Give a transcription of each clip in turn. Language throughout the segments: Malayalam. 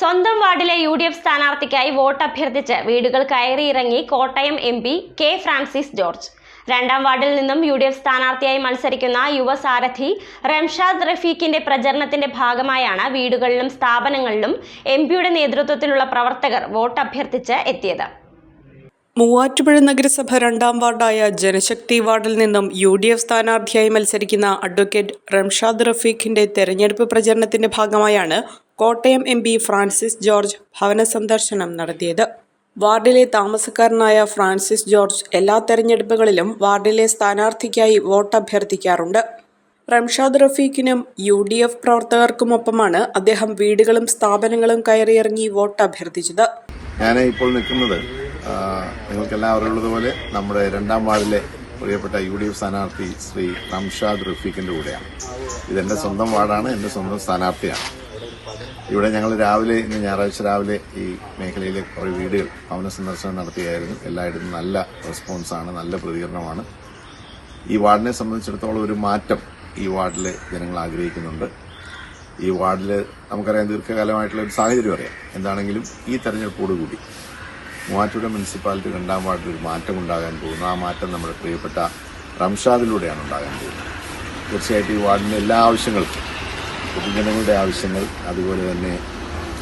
സ്വന്തം വാർഡിലെ യു ഡി എഫ് സ്ഥാനാർത്ഥിക്കായി വോട്ട് അഭ്യർത്ഥിച്ച് വീടുകൾ കയറിയിറങ്ങി Kottayam M P K Francis George. രണ്ടാം വാർഡിൽ നിന്നും യു ഡി എഫ് സ്ഥാനാർത്ഥിയായി മത്സരിക്കുന്ന യുവസാരഥി റംഷാദ് റഫീഖിന്റെ പ്രചരണത്തിന്റെ ഭാഗമായാണ് വീടുകളിലും സ്ഥാപനങ്ങളിലും എം പിയുടെ നേതൃത്വത്തിലുള്ള പ്രവർത്തകർ വോട്ട് അഭ്യർത്ഥിച്ച് എത്തിയത്. മൂവാറ്റുപുഴ നഗരസഭ രണ്ടാം വാർഡായ ജനശക്തി വാർഡിൽ നിന്നും യു ഡി എഫ് സ്ഥാനാർത്ഥിയായി മത്സരിക്കുന്ന അഡ്വക്കേറ്റ് റംഷാദ് റഫീഖിന്റെ തെരഞ്ഞെടുപ്പ് പ്രചരണത്തിന്റെ ഭാഗമായാണ് Kottayam M P Francis George ഭവന സന്ദർശനം നടത്തിയത്. വാർഡിലെ താമസക്കാരനായ ഫ്രാൻസിസ് ജോർജ് എല്ലാ തെരഞ്ഞെടുപ്പുകളിലും വാർഡിലെ സ്ഥാനാർത്ഥിക്കായി വോട്ട് അഭ്യർത്ഥിക്കാറുണ്ട്. റംഷാദ് റഫീഖിനും യു ഡി എഫ് പ്രവർത്തകർക്കുമൊപ്പമാണ് അദ്ദേഹം വീടുകളും സ്ഥാപനങ്ങളും കയറിയിറങ്ങി വോട്ട് അഭ്യർത്ഥിച്ചത്. ഞാൻ ഇപ്പോൾ നിൽക്കുന്നത് നിങ്ങൾക്കെല്ലാം അറിയുള്ളതുപോലെ നമ്മുടെ രണ്ടാം വാർഡിലെ പ്രിയപ്പെട്ട യു ഡി എഫ് സ്ഥാനാർത്ഥി ശ്രീ റംഷാദ് റഫീഖിന്റെ കൂടെയാണ്. ഇതെന്റെ സ്വന്തം വാർഡാണ് എന്റെ സ്വന്തം സ്ഥാനാർത്ഥിയാണ്. ഇവിടെ ഞങ്ങൾ രാവിലെ ഇന്ന് ഞായറാഴ്ച രാവിലെ ഈ മേഖലയിലെ കുറേ വീടുകൾ ഭവന സന്ദർശനം നടത്തിയായിരുന്നു. എല്ലായിടത്തും നല്ല റെസ്പോൺസാണ് നല്ല പ്രതികരണമാണ്. ഈ വാർഡിനെ സംബന്ധിച്ചിടത്തോളം ഒരു മാറ്റം ഈ വാർഡിൽ ജനങ്ങൾ ആഗ്രഹിക്കുന്നുണ്ട്. ഈ വാർഡിൽ നമുക്കറിയാം ദീർഘകാലമായിട്ടുള്ള ഒരു സാഹചര്യം അറിയാം. എന്താണെങ്കിലും ഈ തെരഞ്ഞെടുപ്പോടുകൂടി മൂവാറ്റുപുഴ മുനിസിപ്പാലിറ്റി രണ്ടാം വാർഡിൽ ഒരു മാറ്റം ഉണ്ടാകാൻ പോകുന്നു. ആ മാറ്റം നമ്മുടെ പ്രിയപ്പെട്ട റംഷാദിലൂടെയാണ് ഉണ്ടാകാൻ പോകുന്നത്. തീർച്ചയായിട്ടും ഈ വാർഡിന്റെ എല്ലാ ആവശ്യങ്ങൾക്കും പൊതുജനങ്ങളുടെ ആവശ്യങ്ങൾ അതുപോലെ തന്നെ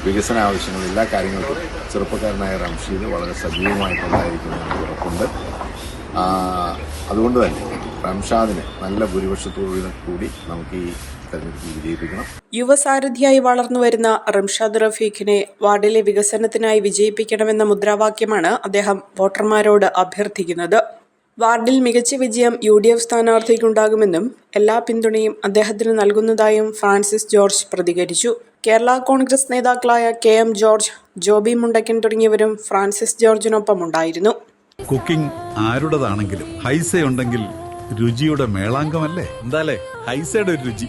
വികസന ആവശ്യങ്ങൾ എല്ലാ കാര്യങ്ങൾക്കും ചെറുപ്പക്കാരനായ റംഷീദ് വളരെ സജീവമായിട്ടുണ്ടായിരിക്കുന്നു എന്ന് ഉറപ്പുണ്ട്. അതുകൊണ്ട് തന്നെ റംഷാദിനെ നല്ല ഭൂരിപക്ഷത്തോടു കൂടി നമുക്ക് ഈ വിജയിപ്പിക്കണം. യുവസാരഥിയായി വളർന്നുവരുന്ന റംഷാദ് റഫീഖിനെ വാർഡിലെ വികസനത്തിനായി വിജയിപ്പിക്കണമെന്ന മുദ്രാവാക്യമാണ് അദ്ദേഹം വോട്ടർമാരോട് അഭ്യർത്ഥിക്കുന്നത്. വാർഡിൽ മികച്ച വിജയം യു ഡി എഫ് സ്ഥാനാർത്ഥിക്കുണ്ടാകുമെന്നും എല്ലാ പിന്തുണയും അദ്ദേഹത്തിന് നൽകുന്നതായും ഫ്രാൻസിസ് ജോർജ് പ്രതികരിച്ചു. കേരള കോൺഗ്രസ് നേതാക്കളായ K M George Joby Mundakkan തുടങ്ങിയവരും ഫ്രാൻസിസ് ജോർജിനൊപ്പം ഉണ്ടായിരുന്നു. കുക്കിംഗ് ആരുടേതാണെങ്കിലും ഹൈസ ഉണ്ടെങ്കിൽ രുചിയുടെ മേളാങ്കമല്ലേ? എന്താലേ? ഹൈസയുടെ ഒരു രുചി.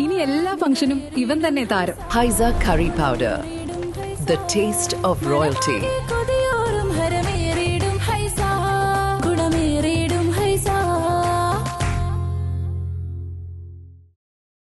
ഇനി എല്ലാ ഫംഗ്ഷനും ഇവൻ തന്നെ താരം. Haisa curry powder the taste of royalty.